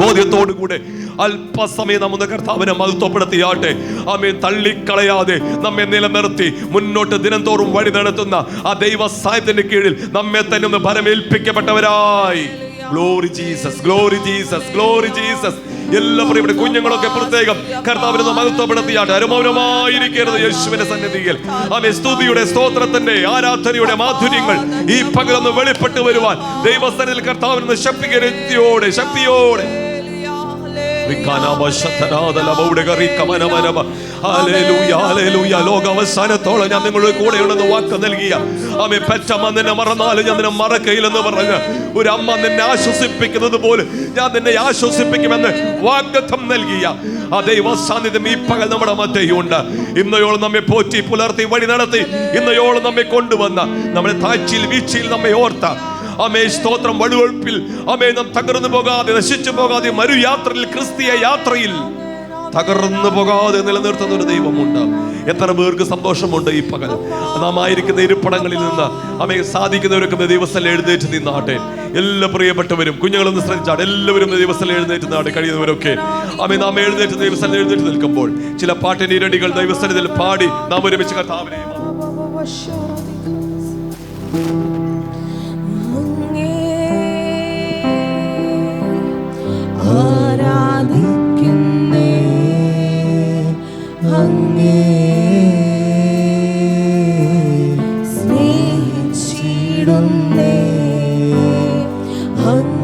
ബോധ്യത്തോടു കൂടെ അല്പസമയം നമ്മുടെ കർത്താവിനെ മഹത്വപ്പെടുത്തിയാട്ടെ. ആമേ തള്ളിക്കളയാതെ നമ്മെ നിലനിർത്തി മുന്നോട്ട് ദിനം തോറും വഴി നടത്തുന്ന ആ ദൈവ സായത്തിന്റെ കീഴിൽ നമ്മെ തന്നെ ഒന്ന് ഫലമേൽപ്പിക്കപ്പെട്ടവരായി glory Jesus glory Jesus glory Jesus എല്ലാവരും ഇവിടെ കുഞ്ഞുങ്ങളൊക്കെ പ്രത്യേകം കർത്താവിനെ മഹത്വപ്പെടുത്തിയാട്ടെ. അനുമൗനമായിരിക്കരുത് യേശുവിന്റെ സന്നിധിയിൽ. ആമേ സ്തുതിയുടെ സ്തോത്രത്തിന്റെ ആരാധനയുടെ മാധുര്യങ്ങൾ ഈ പകലൊന്ന് വെളിപ്പെട്ട് വരുവാൻ ദൈവസ്ഥനിൽ കർത്താവിനെ ശക്തിയോടെ ശക്തിയോടെ ലോക അവസാനത്തോളം ഞാൻ നിങ്ങളുടെ കൂടെയുണ്ടെന്ന് വാക്ക് നൽകിയ അമ്മ പെറ്റമ്മ നിന്നെ മറന്നാലും ഞാൻ നിന്നെ മറക്കയില്ലെന്ന് പറഞ്ഞ് ഒരു അമ്മ നിന്നെ ആശ്വസിപ്പിക്കുന്നത് പോലെ ഞാൻ നിന്നെ ആശ്വസിപ്പിക്കുമെന്ന് വാഗ്ദത്തം നൽകിയ ആ ദൈവ സാന്നിധ്യം ഈ പകൽ നമ്മുടെ മധ്യയുണ്ട്. ഇന്നയോളം നമ്മെ പോറ്റി പുലർത്തി വഴി നടത്തി ഇന്നയോളം നമ്മെ കൊണ്ടുവന്ന നമ്മുടെ താഴ്ചയിൽ വീഴ്ചയിൽ നമ്മെ ഓർത്ത അമേ സ്തോത്രം വഴുവഴുപ്പിൽ. അമേ നാം തകർന്നു പോകാതെ നശിച്ചു പോകാതെ മരുയാത്രയിൽ ക്രിസ്തീയ യാത്രയിൽ തകർന്നു പോകാതെ നിലനിർത്തുന്ന ഒരു ദൈവമുണ്ട്. എത്ര പേർക്ക് സന്തോഷമുണ്ട് ഈ പകൽ. നാം ആയിരിക്കുന്ന ഇരിപ്പടങ്ങളിൽ നിന്ന് അമേ സാധിക്കുന്നവരൊക്കെ ദിവസം എഴുന്നേറ്റ് നിന്നാട്ടെ. എല്ലാ പ്രിയപ്പെട്ടവരും കുഞ്ഞുങ്ങളൊന്ന് ശ്രദ്ധിച്ചാട്ടെ. എല്ലാവരും ദിവസം എഴുന്നേറ്റ് നാട്ടെ കഴിയുന്നവരൊക്കെ. അമേ നാം എഴുന്നേറ്റ് ദിവസം എഴുന്നേറ്റ് നിൽക്കുമ്പോൾ ചില പാട്ടിന് ഇരടികൾ ദൈവസ്ഥലത്തിൽ പാടി നാം ഒരുമിച്ച് കർത്താവിനെ ആരാധിക്കുന്നേ? അങ്ങേ. സ്നേഹിച്ചിടുന്നേ. അങ്ങേ.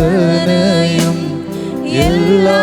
ആരാധനയും എല്ലാ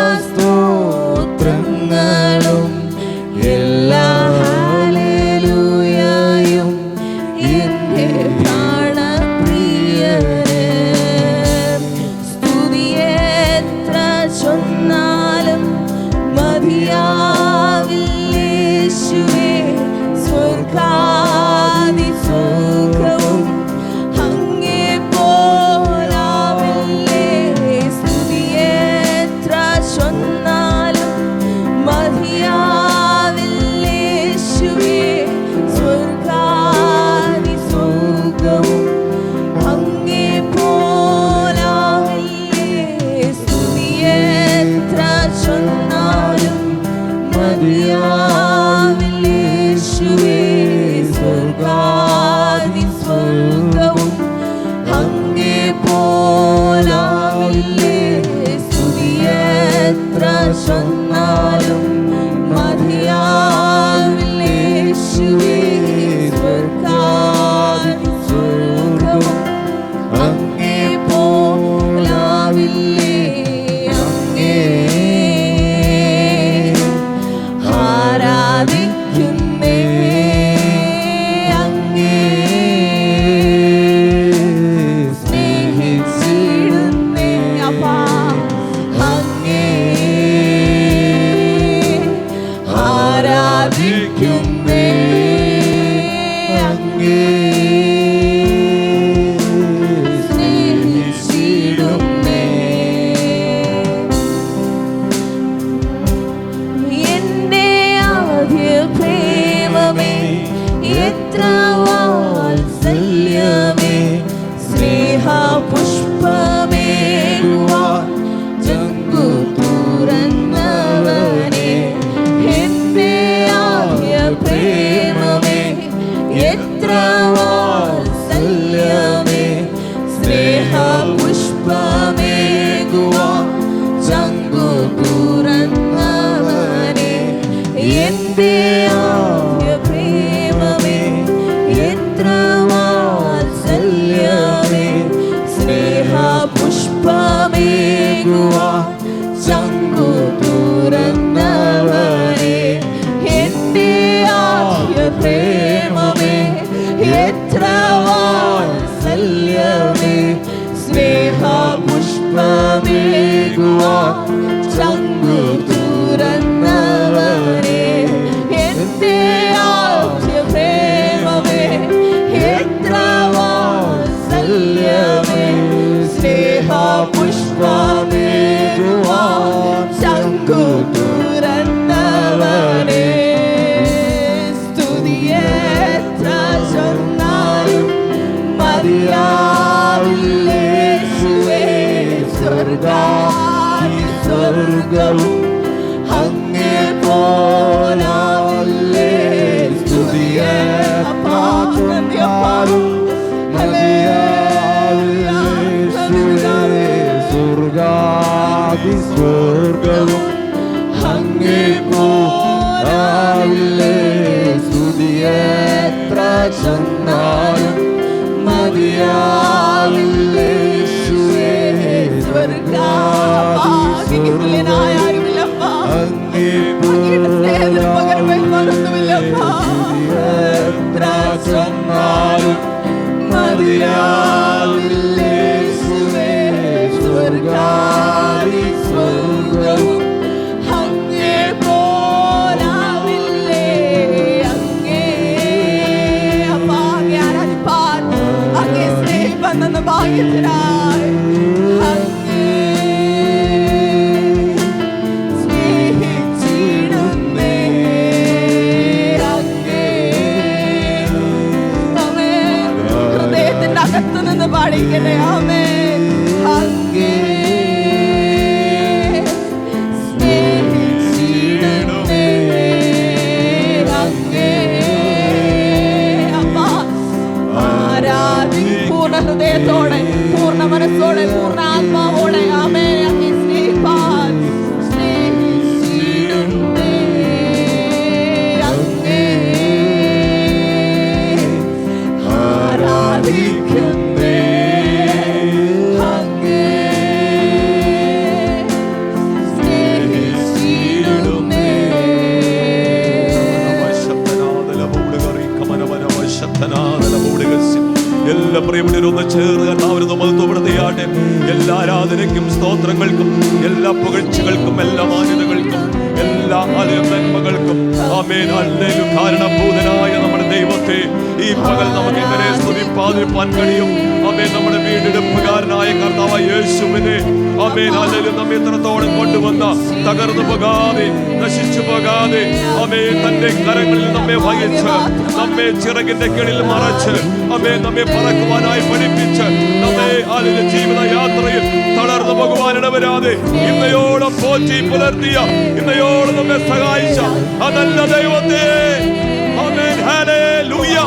Hallelujah. എല്ലാ പുകഴ്ചകൾക്കും എല്ലാ മാന്യതകൾക്കും എല്ലാ നന്മകൾക്കും. ആമേൻ. അല്ലേലു കാരണഭൂതനായ നമ്മുടെ ദൈവത്തെ ഈ പകൽ നമുക്ക് ഇന്നലെ സ്തുതിപ്പാതിരിപ്പാൻ കഴിയും. അമ്മേ നമ്മുടെ വീണ്ടെടുപ്പുകാരനായ കർത്താവ് യേശുവിനെ അമ്മേ അല്ലെ നമ്മെ കൊണ്ടുവന്ന തകർന്നു പോകാതെ നശിച്ചു പോകാതെ അമ്മേ തന്റെ കരങ്ങളിൽ നമ്മെ വഹിച്ച് നമ്മെ ചിറകിന്റെ കീഴിൽ മറച്ച് അമ്മേ നമ്മെ പറക്കുവാനായി പഠിപ്പിച്ച് നമ്മെ അതിന്റെ ജീവിത യാത്രയിൽ തളർന്നു പോകുവാനിട ഇന്നയോടെ പോറ്റി പുലർത്തിയ ഇന്നയോടെ നമ്മെ സഹായിച്ച അതല്ല ദൈവത്തെ. അമേൻ ഹാലേ ലൂയ്യ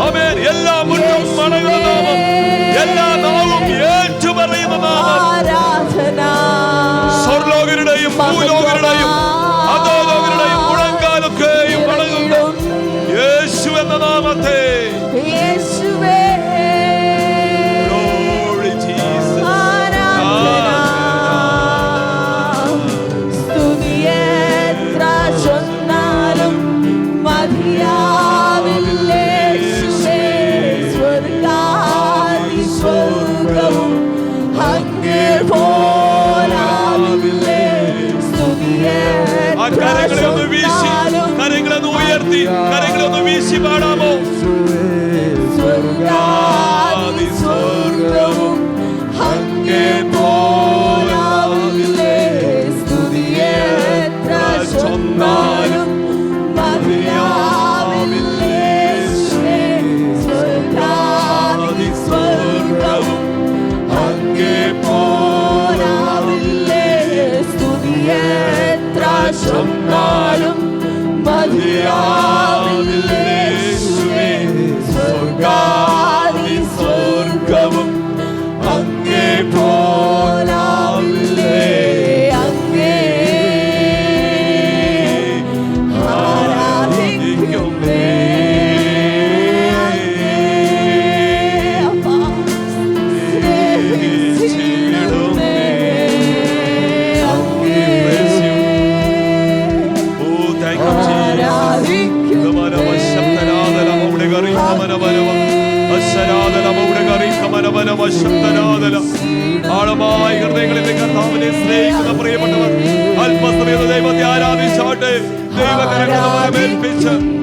அவர் எல்லாம் முன்னும் மனைவி Amen. Amen. bitter.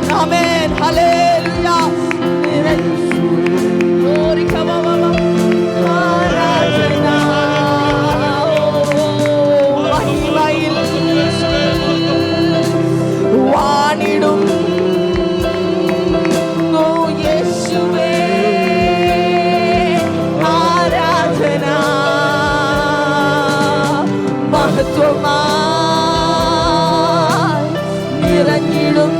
Him. Amen. Hallelujah. മഹത്വമായി നിറഞ്ഞിടും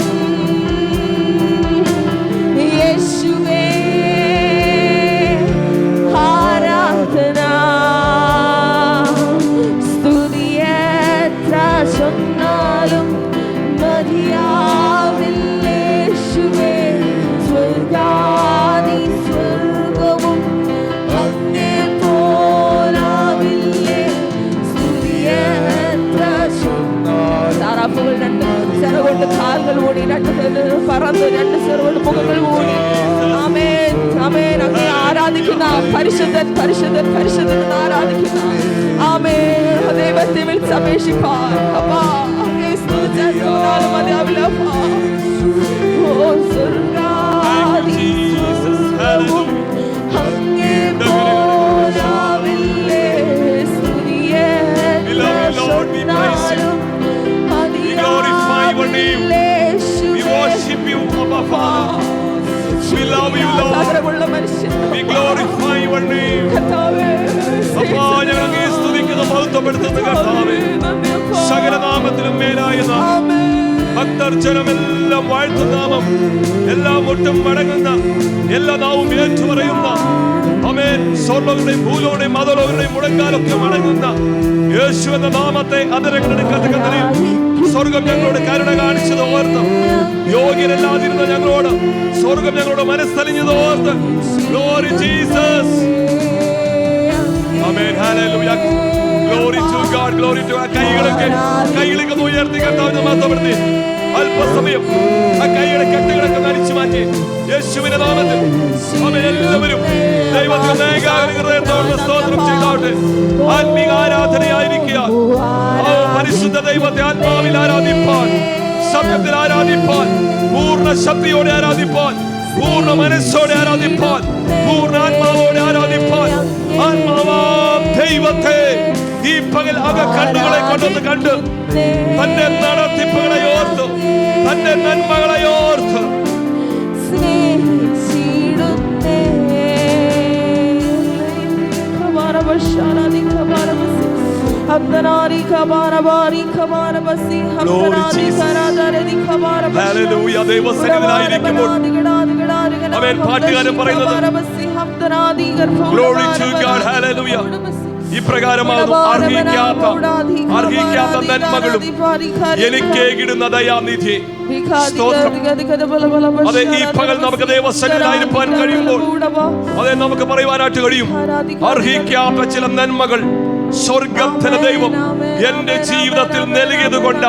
പരിശുദ്ധൻ പരിശുദ്ധൻ പരിശുദ്ധൻ പരിശുദ്ധൻ ആരാധിക്കുന്ന ആമേ ദൈവത്തെ വിളിച്ചപേക്ഷിപ്പാൻ അപ്പാ We glorify your name. We worship you, Abba Father. We love you, Lord. We glorify your name. അപ്പാ ഞങ്ങൾ അങ്ങേ സ്തുതിക്കുന്നു കർത്താവേ സകലനാമത്തിനും മേലായ നാമം ഭക്തർ ജനമെല്ലാം വാഴ്ത്തുനാമം എല്ലാം ഒട്ടും മടങ്ങുന്ന എല്ലാ നാവും ഏറ്റുപറയുന്ന അമേൻ സ്വർണങ്ങളുടെയും ഭൂലോടെയും മതലോകളുടെയും മുടങ്കാലൊക്കെ മടങ്ങുന്ന യേശു എന്ന നാമത്തെ അതിരക്കടക്കത്തിൽ സ്വർഗം ഞങ്ങളോട് കരുണ കാണിച്ചത് ഓർത്ത്. യോഗ്യരല്ലാതിരുന്ന ഞങ്ങളോട് സ്വർഗം ഞങ്ങളോട് മനസ്സലിഞ്ഞത് ഓർത്ത്. Glory Jesus glory to God glory to കൈകളൊക്കെ കൈകളൊക്കെ ഉയർത്തി കർത്താവിനെ മാത്രപ്പെടുത്തി അല്പസമയം ആ കൈയുടെ കെട്ടുകളൊക്കെ നടിച്ചു മാറ്റി യേശുവിന്റെ നാമത്തിൽ. ആമേൻ എല്ലാവരും ദൈവത്തിന്റെ ഏകാഗ്ര സ്തോത്രം ചെയ്തോട്ടെ ആത്മീക ആരാധനയായിരിക്കുക. പരിശുദ്ധ ദൈവത്തെ ആത്മാവിൽ ആരാധിപ്പാൻ സത്യത്തിൽ ആരാധിപ്പാൻ പൂർണ ശക്തിയോടെ ആരാധിപ്പാൻ പൂർണ മനസ്സോടെ ആരാധിപ്പാൻ പൂർണ ആത്മാവോടെ ആരാധിപ്പാൻ. ആത്മാവാം ദൈവത്തെ. ഈ പകൽ അവ കണ്ണുകളെ കൊണ്ടൊന്ന് കണ്ട് തന്റെ നടത്തിപ്പുകളെ ഓർത്ത് തന്റെ നന്മകളെ ഓർത്ത് ഹല്ലേലൂയ. അവൻ പാട്ടുകാരൻ പറയുന്നത് Glory to God, hallelujah. ഇപ്രകാരമാകും അർഹിക്കാത്ത അർഹിക്കാത്ത നന്മകളും എനിക്കേകിടുന്ന ദയാനിധി. സ്തോത്രം. അതെ ഈ പകൽ നമുക്ക് ദൈവസന്നിധിയിലായിരിക്കാൻ കഴിയുമ്പോൾ അതെ നമുക്ക് പറയുവാനായിട്ട് കഴിയും. അർഹിക്കാത്ത ചില നന്മകൾ സ്വർഗത്തിന് ദൈവം എന്റെ ജീവിതത്തിൽ നൽകിയത് കൊണ്ട്.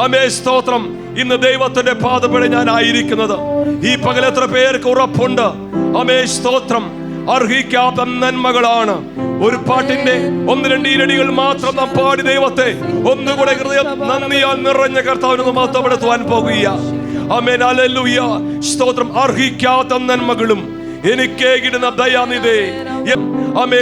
അമേ സ്തോത്രം. ഇന്ന് ദൈവത്തിന്റെ പാതപ്പെടെ ഞാൻ ആയിരിക്കുന്നത്. ഈ പകൽ എത്ര പേർക്ക് ഉറപ്പുണ്ട്? അമേ സ്തോത്രം. അർഹിക്കാത്ത നന്മകളാണ്. ഒരു പാട്ടിന്റെ ഒന്ന് രണ്ട് ഇരടികൾ മാത്രം നാം പാടി ദൈവത്തെ. ഒന്നുകൂടെ ഹൃദയം നന്ദിയാൽ നിറഞ്ഞ കർത്താവിനൊന്ന് മാത്രപ്പെടുത്തുവാൻ പോകുക. അമേൻ സ്തോത്രം. അർഹിക്കാത്ത നന്മകളും എനിക്കേകിടുന്ന ദയാനിതേ അമേ